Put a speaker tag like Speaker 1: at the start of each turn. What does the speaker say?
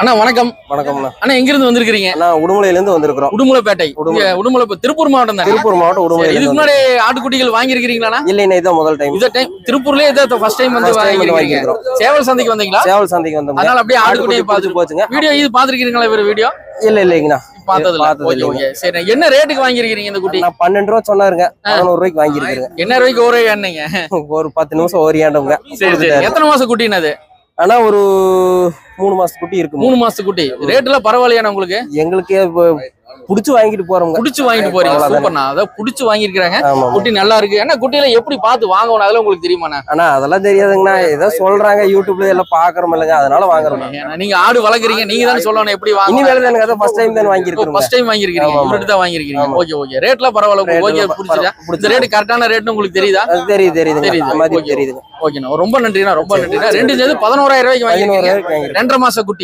Speaker 1: அண்ணா வணக்கம்.
Speaker 2: வணக்கம்ண்ணா.
Speaker 1: அண்ணா எங்க இருந்து வந்திருக்கீங்க
Speaker 2: நான் உடுமலையிலேருந்து வந்திருக்கிறோம்.
Speaker 1: உடுமலைப்பேட்டை.
Speaker 2: உடுமலை.
Speaker 1: உடுமலை திருப்பூர் மாவட்டம் தானே?
Speaker 2: திருப்பூர் மாவட்டம் உடுமலையிலேருந்து
Speaker 1: இதுக்கு முன்னாடி ஆட்டுக்குட்டிகள் வாங்கியிருக்கிறீங்களா
Speaker 2: இல்லைண்ணா இதான் முதல் டைம்
Speaker 1: இந்த டைம் திருப்பூர்லயே இதை ஃபர்ஸ்ட் டைம் வந்து வாங்கியிருக்கீங்க சேவல் சந்தைக்கு வந்தீங்களா?
Speaker 2: சேவல் சந்தைக்கு வந்தோம்
Speaker 1: அதனால அப்படியே ஆட்டுக்குட்டியை
Speaker 2: ஆட்டுக்குட்டி
Speaker 1: பார்த்து
Speaker 2: போச்சுங்க.
Speaker 1: வீடியோ இது பாத்துருக்கீங்களா இவர் வீடியோ?
Speaker 2: இல்ல இல்லைங்கண்ணா. பார்த்தது
Speaker 1: சரி என்ன ரேட்டுக்கு வாங்கியிருக்கிறீங்க இந்த குட்டி?
Speaker 2: நான் பன்னெண்டு ரூபா சொன்னாருங்க. பதினோரு ரூபாய்க்கு வாங்கியிருக்கிறேங்க.
Speaker 1: என்ன ரூபாய்க்கு ஒரே
Speaker 2: ஒரு பத்து நிமிஷம் ஓரியாண்டவங்க.
Speaker 1: சரி சரி. எத்தனை மாசம் குட்டின்னு அது?
Speaker 2: ஆனா ஒரு மூணு மாசத்து குட்டி இருக்கு
Speaker 1: மூணு மாசத்து குட்டி ரேட் எல்லாம் பரவாயில்லையா உங்களுக்கு?
Speaker 2: எங்களுக்கு புடிச்சு வாங்கிட்டு போறோங்க
Speaker 1: புடிச்சு வாங்கிட்டு போறீங்க. சூப்பர்ண்ணா. அதான் புடிச்சு வாங்கியிருக்கிறாங்க.
Speaker 2: ஆமா
Speaker 1: குட்டி நல்லா இருக்கு. ஏன்னா குட்டியில எப்படி பார்த்து வாங்கணும்? அதெல்லாம் உங்களுக்கு தெரியுமாண்ணா?
Speaker 2: ஆனா அதெல்லாம் தெரியாதுங்கண்ணா. ஏதோ சொல்றாங்க யூடியூப்ல எல்லாம் பாக்குறோம் இல்லைங்க. அதனால வாங்குறோம்.
Speaker 1: நீங்க ஆடு வளர்க்குறீங்க. நீங்க தானே சொல்லணும் எப்படி வாங்க
Speaker 2: வேலை தானுங்க. அதான் ஃபர்ஸ்ட் டைம் தான் வாங்கியிருக்கிறோம்
Speaker 1: ஃபர்ஸ்ட் டைம் வாங்கிருக்கீங்க. இவர்கிட்ட தான் வாங்கிருக்கீங்க. Okay okay. ரேட்லாம் பரவாயில்ல. ஓகே பிடிச்சதா இந்த ரேட் கரெக்டான ரேட்னு உங்களுக்கு தெரியுதா?
Speaker 2: தெரியுது
Speaker 1: தெரியுது.
Speaker 2: தெரியுதுங்க.
Speaker 1: ஓகேண்ணா. ரொம்ப நன்றிண்ணா. ரொம்ப நன்றிண்ணா. ரெண்டு சேர்ந்து பதினோராயிரம் ரூபாய்க்கு வாங்கிருக்கீங்க ரெண்டரை மாச குட்டி.